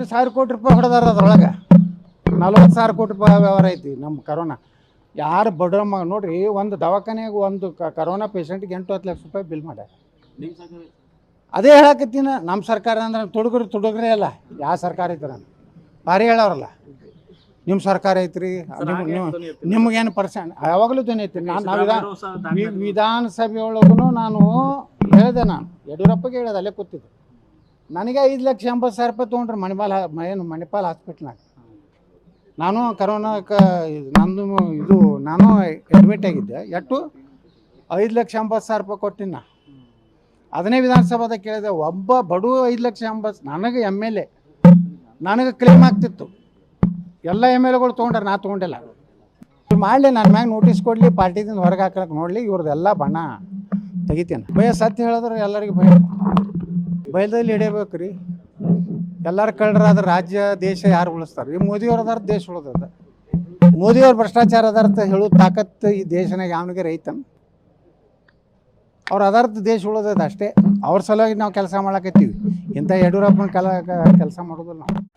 ಎಂಟು ಸಾವಿರ ಕೋಟಿ ರೂಪಾಯಿ ಹೊಡೆದಾರ ಅದ್ರೊಳಗೆ. ನಲ್ವತ್ತು ಸಾವಿರ ಕೋಟಿ ರೂಪಾಯಿ ವ್ಯವಹಾರ ಐತಿ ನಮ್ಮ ಕರೋನಾ ಯಾರು ಬಡ ಮಗ ನೋಡ್ರಿ ಒಂದು ದವಾಖಾನೆಗೆ ಒಂದು ಕರೋನಾ ಪೇಷಂಟ್ಗೆ ಎಂಟು ಹತ್ತು ಲಕ್ಷ ರೂಪಾಯಿ ಬಿಲ್ ಮಾಡ್ಯಾರ. ಅದೇ ಹೇಳಕತ್ತೀನಿ ನಮ್ಮ ಸರ್ಕಾರ ಅಂದ್ರೆ ತುಡುಗರು ತುಡುಗ್ರೆ ಅಲ್ಲ ಯಾವ ಸರ್ಕಾರ ಐತ್ರ ಭಾರಿ ಹೇಳೋರಲ್ಲ. ನಿಮ್ಮ ಸರ್ಕಾರ ಐತ್ರಿ ನಿಮ್- ನಿಮ್- ನಿಮ್ಗೇನು ಪರ್ಸೆಂಟ್ ಯಾವಾಗಲೂ ಧ್ವನಿ ಐತಿ ನಾನು ವಿಧಾನ ವಿ- ವಿಧಾನಸಭೆ ಒಳಗೂ ನಾನು ಹೇಳಿದೆ ನಾನು. ಯಡಿಯೂರಪ್ಪಗೆ ಹೇಳಿದೆ ಅಲ್ಲೇ ಕೂತಿದ್ದೆ. ನನಗೆ ಐದು ಲಕ್ಷ ಎಂಬತ್ತು ಸಾವಿರ ರೂಪಾಯಿ ತೊಗೊಂಡ್ರೆ ಮಣಿಪಾಲ್ ಏನು ಮಣಿಪಾಲ್ ಹಾಸ್ಪಿಟ್ಲ್ನಾಗ ನಾನು ಕರೋನಾಕ್ಕೆ ನಂದು ಇದು ನಾನು ಅಡ್ಮಿಟ್ ಆಗಿದ್ದೆ. ಎಷ್ಟು ಐದು ಲಕ್ಷ ಎಂಬತ್ತು ಸಾವಿರ ರೂಪಾಯಿ ಕೊಟ್ಟಿನ. ಅದನ್ನೇ ವಿಧಾನಸಭಾದಾಗ ಕೇಳಿದೆ, ಒಬ್ಬ ಬಡವ ಐದು ಲಕ್ಷ ಎಂಬತ್ತು ನನಗೆ ಎಂ ಎಲ್ ಎ ನನಗೆ ಕ್ಲೇಮ್ ಆಗ್ತಿತ್ತು. ಎಲ್ಲ ಎಂ ಎಲ್ ಎಗಳು ತೊಗೊಂಡ್ರೆ, ನಾ ತೊಗೊಂಡಿಲ್ಲ. ಮಾಡಲಿ ನನ್ನ ಮ್ಯಾಗ ನೋಟಿಸ್ ಕೊಡಲಿ, ಪಾರ್ಟಿದಿಂದ ಹೊರಗೆ ಹಾಕೋಕೆ ನೋಡಲಿ, ಇವ್ರದ್ದೆಲ್ಲ ಬಣ್ಣ ತೆಗಿತೀನಿ. ಭಯ ಸತ್ಯ ಹೇಳಿದ್ರೆ ಎಲ್ಲರಿಗೂ ಭಯ. ಭಯದಲ್ಲಿ ಹಿಡಿಯಬೇಕು ರೀ ಎಲ್ಲರೂ ಅದ್ರ ರಾಜ್ಯ, ದೇಶ ಯಾರು ಉಳಿಸ್ತಾರೆ? ಈ ಮೋದಿಯವ್ರು ಅದಾರ, ದೇಶ ಉಳಿದದ. ಮೋದಿಯವ್ರು ಭ್ರಷ್ಟಾಚಾರ ಅದಾರ್ಥ ಹೇಳೋ ತಾಕತ್ತು ಈ ದೇಶನಾಗ ಯಾವನಿಗೆ ರೈತನ? ಅವ್ರು ಅದಾರ್ಥ ದೇಶ ಉಳಿದದ ಅಷ್ಟೇ. ಅವ್ರ ಸಲುವಾಗಿ ನಾವು ಕೆಲಸ ಮಾಡಕತ್ತೀವಿ. ಇಂಥ ಯಡಿಯೂರಪ್ಪನ ಕೆಲ, ಕೆಲಸ ಮಾಡೋದಿಲ್ಲ ನಾವು.